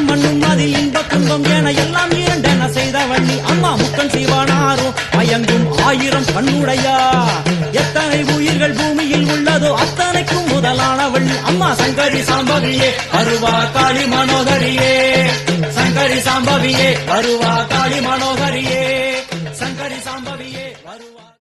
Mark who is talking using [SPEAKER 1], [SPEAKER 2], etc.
[SPEAKER 1] விண்ணும் மண்ணும் அதில் இன்ப துன்பம் என எல்லாம் இரண்டென செய்தவள் நீ அம்மா முக்கன் செய்வானாரோ? மயங்கும் ஆயிரம் கண்ணுடையா? எத்தனை உயிர்கள் பூமியில் உள்ளதோ அத்தனைக்கும் முதலானவள் நீ அம்மா சங்கரி சாம்பவியே அருவா காளி மனோகரியே. சங்கரி சாம்பவியே அருவா காளி மனோகரியே.